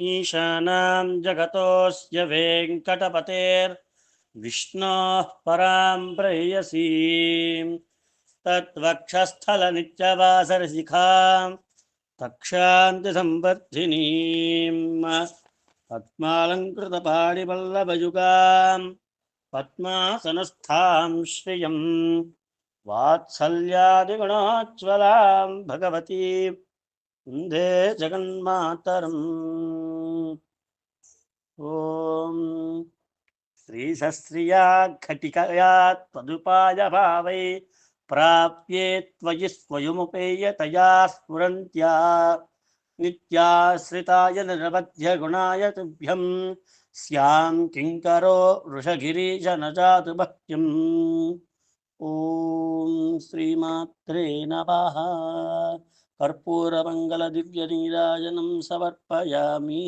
ईशानां जगतोऽस्य वेङ्कटपतेर्विष्णोः परां प्रेयसीं तत्वक्षस्थलनित्यवासरशिखां तक्षान्तिसम्वर्धिनीं पद्मालङ्कृतपाणिपल्लवयुगां पद्मासनस्थां श्रियं वात्सल्यादिगुणोज्ज्वलां भगवतीं वंदे जगन्मातरम्। ॐ श्रीशस्त्रिया घटिकया त्वदुपाय भावै प्राप्ये त्वयि स्वयमुपेयतया स्फुरन्त्या। नित्याश्रिताय निरवध्यगुणाय तुभ्यं स्यां किङ्करो वृषगिरीश न जातु भक्तिम् ॐ श्रीमात्रे नमः। कर्पूरमङ्गलदिव्यनीराजनं समर्पयामि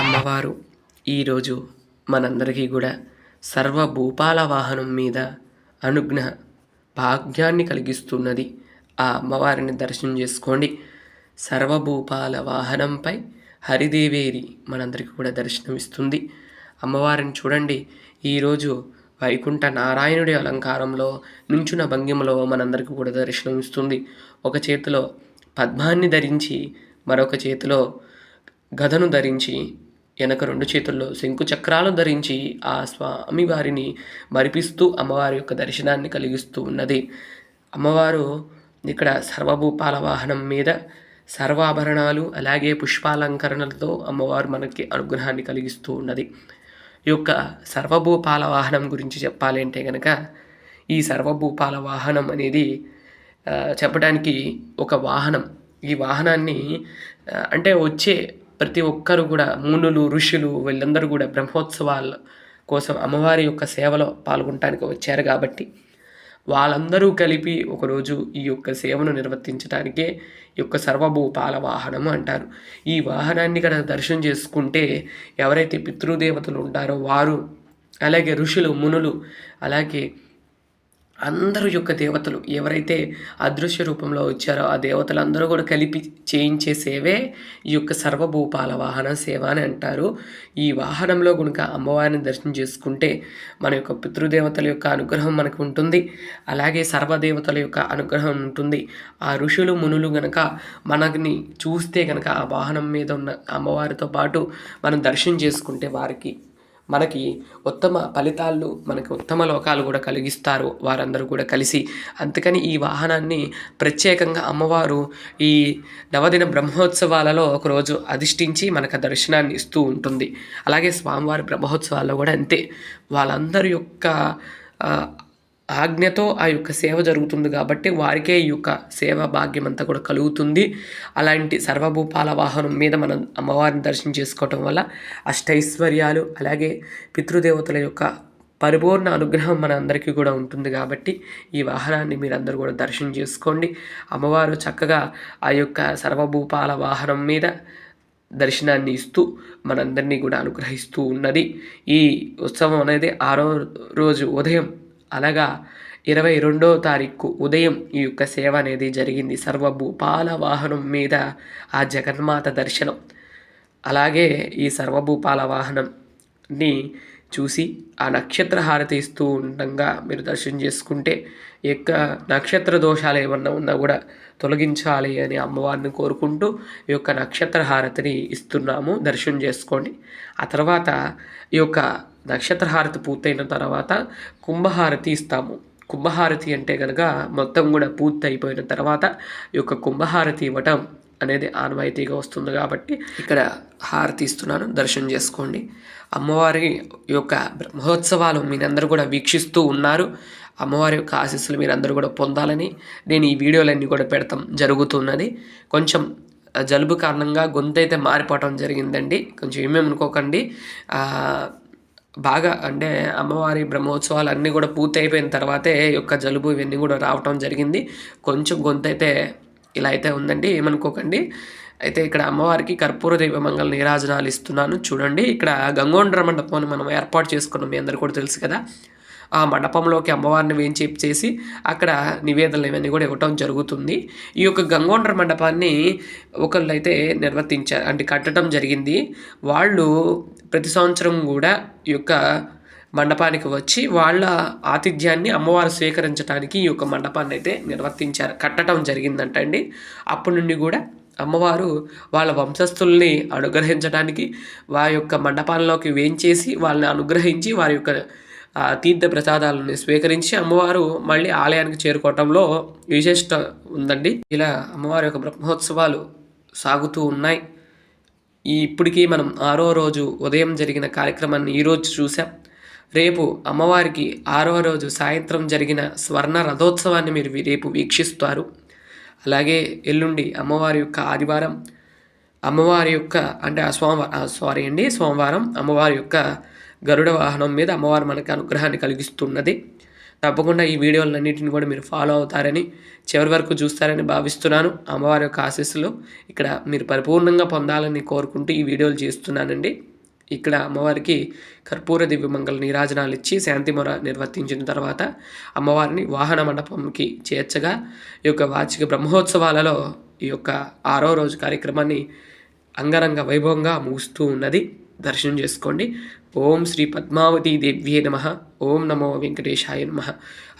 అమ్మవారు ఈరోజు మనందరికీ కూడా సర్వభూపాల వాహనం మీద అనుజ్ఞ భాగ్యాన్ని కలిగిస్తున్నది. ఆ అమ్మవారిని దర్శనం చేసుకోండి. సర్వభూపాల వాహనంపై హరిదేవేరి మనందరికీ కూడా దర్శనమిస్తుంది. అమ్మవారిని చూడండి. ఈరోజు వైకుంఠ నారాయణుడి అలంకారంలో నుంచున భంగిమలో మనందరికీ కూడా దర్శనమిస్తుంది. ఒక చేతిలో పద్మాన్ని ధరించి మరొక చేతిలో గదను ధరించి వెనక రెండు చేతుల్లో శంకు చక్రాలు ధరించి ఆ స్వామి వారిని మరిపిస్తూ అమ్మవారి యొక్క దర్శనాన్ని కలిగిస్తూ ఉన్నది. అమ్మవారు ఇక్కడ సర్వభూపాల వాహనం మీద సర్వాభరణాలు అలాగే పుష్పాలంకరణలతో అమ్మవారు మనకి అనుగ్రహాన్ని కలిగిస్తూ ఉన్నది. ఈ యొక్క సర్వభూపాల వాహనం గురించి చెప్పాలి అంటే కనుక ఈ సర్వభూపాల వాహనం అనేది చెప్పడానికి ఒక వాహనం. ఈ వాహనాన్ని అంటే వచ్చే ప్రతి ఒక్కరు కూడా మునులు ఋషులు వీళ్ళందరూ కూడా బ్రహ్మోత్సవాల కోసం అమ్మవారి యొక్క సేవలో పాల్గొనడానికి వచ్చారు కాబట్టి వాళ్ళందరూ కలిపి ఒకరోజు ఈ యొక్క సేవను నిర్వర్తించడానికే ఈ యొక్క సర్వభూపాల వాహనము అంటారు. ఈ వాహనాన్ని కనుక దర్శనం చేసుకుంటే ఎవరైతే పితృదేవతలు ఉంటారో వారు అలాగే ఋషులు మునులు అలాగే అందరూ యొక్క దేవతలు ఎవరైతే అదృశ్య రూపంలో వచ్చారో ఆ దేవతలందరూ కూడా కలిపి చేయించే సేవే ఈ యొక్క సర్వభూపాల వాహన సేవ అని అంటారు. ఈ వాహనంలో కనుక అమ్మవారిని దర్శనం చేసుకుంటే మన యొక్క పితృదేవతల యొక్క అనుగ్రహం మనకు ఉంటుంది. అలాగే సర్వదేవతల యొక్క అనుగ్రహం ఉంటుంది. ఆ ఋషులు మునులు గనక మనని చూస్తే గనక ఆ వాహనం మీద ఉన్న అమ్మవారితో పాటు మనం దర్శనం చేసుకుంటే వారికి మనకి ఉత్తమ ఫలితాలు మనకి ఉత్తమ లోకాలు కూడా కలిగిస్తారు వారందరూ కూడా కలిసి. అందుకని ఈ వాహనాన్ని ప్రత్యేకంగా అమ్మవారు ఈ నవదిన బ్రహ్మోత్సవాలలో ఒకరోజు అధిష్ఠించి మనకు దర్శనాన్ని ఇస్తూ ఉంటుంది. అలాగే స్వామివారి బ్రహ్మోత్సవాల్లో కూడా అంతే. వాళ్ళందరి యొక్క ఆజ్ఞతో ఆ యొక్క సేవ జరుగుతుంది కాబట్టి వారికే ఈ యొక్క సేవ భాగ్యం అంతా కూడా కలుగుతుంది. అలాంటి సర్వభూపాల వాహనం మీద మనం అమ్మవారిని దర్శనం చేసుకోవటం వల్ల అష్టైశ్వర్యాలు అలాగే పితృదేవతల యొక్క పరిపూర్ణ అనుగ్రహం మన అందరికీ కూడా ఉంటుంది కాబట్టి ఈ వాహనాన్ని మీరందరూ కూడా దర్శనం చేసుకోండి. అమ్మవారు చక్కగా ఆ యొక్క సర్వభూపాల వాహనం మీద దర్శనాన్ని ఇస్తూ మనందరినీ కూడా అనుగ్రహిస్తూ ఉన్నది. ఈ ఉత్సవం అనేది ఆరో రోజు ఉదయం అనగా ఇరవై రెండో తారీఖు ఉదయం ఈ యొక్క సేవ అనేది జరిగింది. సర్వభూపాల వాహనం మీద ఆ జగన్మాత దర్శనం. అలాగే ఈ సర్వభూపాల వాహనంని చూసి ఆ నక్షత్ర హారతి ఇస్తూ ఉండగా మీరు దర్శనం చేసుకుంటే యొక్క నక్షత్ర దోషాలు ఏమన్నా ఉన్నా కూడా తొలగించాలి అని అమ్మవారిని కోరుకుంటూ ఈ యొక్క నక్షత్ర హారతిని ఇస్తున్నాము. దర్శనం చేసుకోండి. ఆ తర్వాత ఈ యొక్క నక్షత్ర హారతి పూర్తయిన తర్వాత కుంభహారతి ఇస్తాము. కుంభహారతి అంటే కనుక మొత్తం కూడా పూర్తి అయిపోయిన తర్వాత ఈ యొక్క కుంభహారతి ఇవ్వటం అనేది ఆనవాయితీగా వస్తుంది కాబట్టి ఇక్కడ హారతి ఇస్తున్నాను. దర్శనం చేసుకోండి. అమ్మవారి యొక్క బ్రహ్మోత్సవాలు మీరందరూ కూడా వీక్షిస్తూ ఉన్నారు. అమ్మవారి యొక్క ఆశీస్సులు మీరందరూ కూడా పొందాలని నేను ఈ వీడియోలన్నీ కూడా పెడతాం. జరుగుతున్నది. కొంచెం జలుబు కారణంగా గొంతు అయితే మారిపోవటం జరిగిందండి. కొంచెం ఏమేమనుకోకండి అనుకోకండి. బాగా అంటే అమ్మవారి బ్రహ్మోత్సవాలు అన్నీ కూడా పూర్తి అయిపోయిన తర్వాతే యొక్క జలుబు ఇవన్నీ కూడా రావటం జరిగింది. కొంచెం గొంతు అయితే ఇలా అయితే ఉందండి ఏమనుకోకండి. అయితే ఇక్కడ అమ్మవారికి కర్పూర దైవ మంగళ నీరాజనాలు ఇస్తున్నాను చూడండి. ఇక్కడ గంగోండ్ర మండపాన్ని మనం ఏర్పాటు చేసుకున్నాం మీ అందరు కూడా తెలుసు కదా. ఆ మండపంలోకి అమ్మవారిని వేయించి చేసి అక్కడ నివేదనలు ఇవన్నీ కూడా ఇవ్వటం జరుగుతుంది. ఈ యొక్క గంగోండ్ర మండపాన్ని ఒకళ్ళు అయితే నిర్వర్తించారు అంటే కట్టడం జరిగింది. వాళ్ళు ప్రతి సంవత్సరం కూడా ఈ యొక్క మండపానికి వచ్చి వాళ్ళ ఆతిథ్యాన్ని అమ్మవారు స్వీకరించడానికి ఈ యొక్క మండపాన్ని అయితే నిర్వర్తించారు. కట్టడం జరిగిందంట అండి. అప్పటి నుండి కూడా అమ్మవారు వాళ్ళ వంశస్థుల్ని అనుగ్రహించడానికి వారి యొక్క మండపాల్లోకి వేంచేసి వాళ్ళని అనుగ్రహించి వారి యొక్క తీర్థ ప్రసాదాలను స్వీకరించి అమ్మవారు మళ్ళీ ఆలయానికి చేరుకోవటంలో విశిష్ట ఉందండి. ఇలా అమ్మవారి యొక్క బ్రహ్మోత్సవాలు సాగుతూ ఉన్నాయి. ఈ ఇప్పటికీ మనం ఆరో రోజు ఉదయం జరిగిన కార్యక్రమాన్ని ఈరోజు చూసాం రేపు అమ్మవారికి ఆరవ రోజు సాయంత్రం జరిగిన స్వర్ణ రథోత్సవాన్ని మీరు రేపు వీక్షిస్తారు. అలాగే ఎల్లుండి అమ్మవారి యొక్క ఆదివారం అమ్మవారి యొక్క అంటే ఆ సోమవారం సారీ అండి సోమవారం అమ్మవారి యొక్క గరుడ వాహనం మీద అమ్మవారు మనకు అనుగ్రహాన్ని కలిగిస్తున్నది. తప్పకుండా ఈ వీడియోలన్నింటిని కూడా మీరు ఫాలో అవుతారని చివరి వరకు చూస్తారని భావిస్తున్నాను. అమ్మవారి యొక్క ఆశీస్సులు ఇక్కడ మీరు పరిపూర్ణంగా పొందాలని కోరుకుంటూ ఈ వీడియోలు చేస్తున్నానండి. ఇక్కడ అమ్మవారికి కర్పూర దివ్య మంగళ నీరాజనాలు ఇచ్చి శాంతిమొర నిర్వర్తించిన తర్వాత అమ్మవారిని వాహన మండపంకి చేర్చగా ఈ యొక్క వార్షిక బ్రహ్మోత్సవాలలో ఈ యొక్క ఆరో రోజు కార్యక్రమాన్ని అంగరంగ వైభవంగా ముగుస్తూ ఉన్నది. దర్శనం చేసుకోండి. ఓం శ్రీ పద్మావతి దేవ్యే నమ. ఓం నమో వెంకటేశాయ నమ.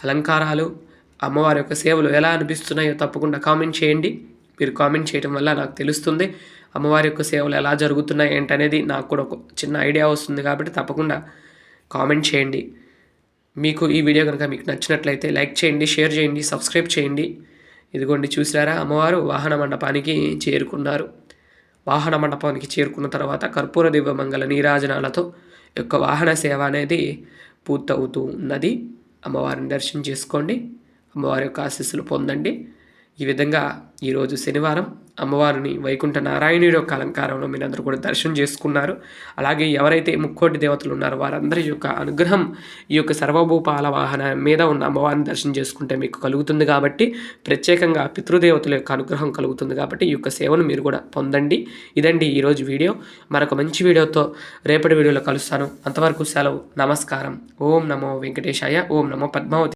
అలంకారాలు అమ్మవారి యొక్క సేవలు ఎలా అనిపిస్తున్నాయో తప్పకుండా కామెంట్ చేయండి. మీరు కామెంట్ చేయడం వల్ల నాకు తెలుస్తుంది. అమ్మవారి యొక్క సేవలు ఎలా జరుగుతున్నాయి ఏంటనేది నాకు కూడా ఒక చిన్న ఐడియా వస్తుంది కాబట్టి తప్పకుండా కామెంట్ చేయండి. మీకు ఈ వీడియో కనుక మీకు నచ్చినట్లయితే లైక్ చేయండి షేర్ చేయండి సబ్స్క్రైబ్ చేయండి. ఇదిగోండి చూసారా అమ్మవారు వాహన మండపానికి చేరుకున్నారు. వాహన మండపానికి చేరుకున్న తర్వాత కర్పూర దివ్య మంగళ నీరాజనాలతో యొక్క వాహన సేవ అనేది పూర్తవుతూ ఉన్నది. అమ్మవారిని దర్శనం చేసుకోండి. అమ్మవారి యొక్క ఆశీస్సులు పొందండి. ఈ విధంగా ఈరోజు శనివారం అమ్మవారిని వైకుంఠ నారాయణుడి యొక్క అలంకారంలో మీరందరూ కూడా దర్శనం చేసుకున్నారు. అలాగే ఎవరైతే ముక్కోటి దేవతలు ఉన్నారో వారందరి యొక్క అనుగ్రహం ఈ యొక్క సర్వభూపాల వాహన మీద ఉన్న అమ్మవారిని దర్శనం చేసుకుంటే మీకు కలుగుతుంది కాబట్టి ప్రత్యేకంగా పితృదేవతల యొక్క అనుగ్రహం కలుగుతుంది కాబట్టి ఈ యొక్క సేవను మీరు కూడా పొందండి. ఇదండి ఈరోజు వీడియో. మరొక మంచి వీడియోతో రేపటి వీడియోలో కలుస్తాను. అంతవరకు సెలవు. నమస్కారం. ఓం నమో వెంకటేశాయ. ఓం నమో పద్మావతి.